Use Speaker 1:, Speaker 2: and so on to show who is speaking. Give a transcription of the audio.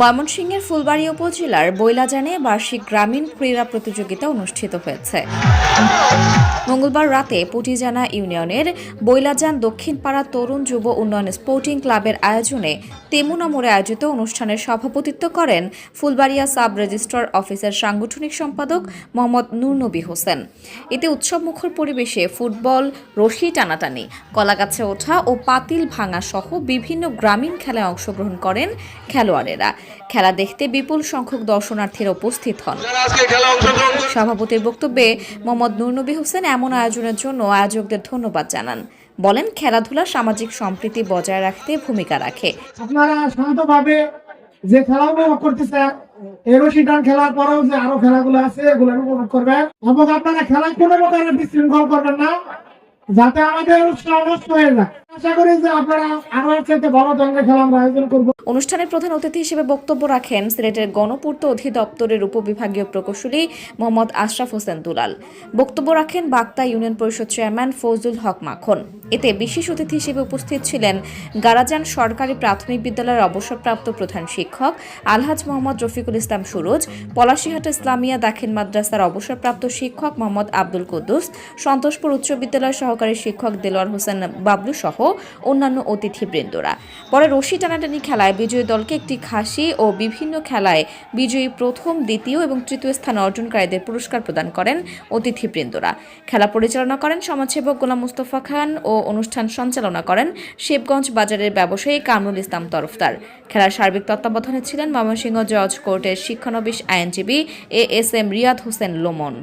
Speaker 1: ময়মনসিংহের ফুলবাড়ী উপজেলার বৈলাজানে বার্ষিক গ্রামীণ ক্রীড়া প্রতিযোগিতা অনুষ্ঠিত হয়েছে। মঙ্গলবার রাতে পুটিজানা ইউনিয়নের বৈলাজান দক্ষিণপাড়া তরুণ যুব উন্নয়ন স্পোর্টিং ক্লাবের আয়োজনে তেমুনা মোড়ে আয়োজিত অনুষ্ঠানের সভাপতিত্ব করেন ফুলবাড়িয়া সাব রেজিস্ট্রার অফিসের সাংগঠনিক সম্পাদক মোহাম্মদ নূরনবী হোসেন। এতে উৎসবমুখর পরিবেশে ফুটবল, রশি টানাটানি, কলাগাছে ওঠা ও পাতিল ভাঙা সহ বিভিন্ন গ্রামীণ খেলায় অংশগ্রহণ করেন খেলোয়াড়েরা। খেলা দেখতে বিপুল সংখ্যক দর্শনার্থীরা উপস্থিত হন। সভাপতির বক্তব্যে মোহাম্মদ নুরনবী হোসেন এমন আয়োজনের জন্য আয়োজকদের ধন্যবাদ জানান। বলেন খেলাধুলা সামাজিক সম্প্রীতি বজায় রাখতে ভূমিকা রাখে।
Speaker 2: আপনারা শান্তভাবে যে খেলাগুলো রশিটান খেলার পরেও যে আরও খেলাগুলো আছে এগুলো উপভোগ করবেন। এবং আপনারা খেলায় কোনো প্রকারের বিশৃঙ্খল করবেন না যাতে আমাদের উৎসাহ নষ্ট হয়ে যায়।
Speaker 1: অনুষ্ঠানের প্রধান অতিথি হিসেবে বক্তব্য রাখেন সিলেটের গণপূর্ত অধিদপ্তরের উপবিভাগীয় প্রকৌশলী মোহাম্মদ আশরাফ হোসেন দুলাল। বক্তব্য রাখেন বাক্তা ইউনিয়ন পরিষদ চেয়ারম্যান ফজুল হক মাখন। এতে বিশেষ অতিথি হিসেবে উপস্থিত ছিলেন গারাজান সরকারি প্রাথমিক বিদ্যালয়ের অবসরপ্রাপ্ত প্রধান শিক্ষক আলহাজ মোহাম্মদ রফিকুল ইসলাম সুরজ, পলাশিহাট ইসলামিয়া দাখিল মাদ্রাসার অবসরপ্রাপ্ত শিক্ষক মোহাম্মদ আব্দুল কুদ্দুস, সন্তোষপুর উচ্চ বিদ্যালয়ের সহকারী শিক্ষক দেলোয়ার হোসেন বাবলু সহ অন্যান্য অতিথিবৃন্দরা। পরে রশি টানাটানি খেলায় বিজয়ী দলকে একটি খাসি ও বিভিন্ন খেলায় বিজয়ী প্রথম, দ্বিতীয় এবং তৃতীয় স্থান অর্জনকারীদের পুরস্কার প্রদান করেন অতিথিবৃন্দরা। খেলা পরিচালনা করেন সমাজসেবক গোলাম মুস্তফা খান ও অনুষ্ঠান সঞ্চালনা করেন শিবগঞ্জ বাজারের ব্যবসায়ী কামরুল ইসলাম তরফদার। খেলার সার্বিক তত্ত্বাবধানে ছিলেন ময়মনসিংহ জজ কোর্টের শিক্ষানবিশ আইনজীবী A S M Riyad Hossain Lomon.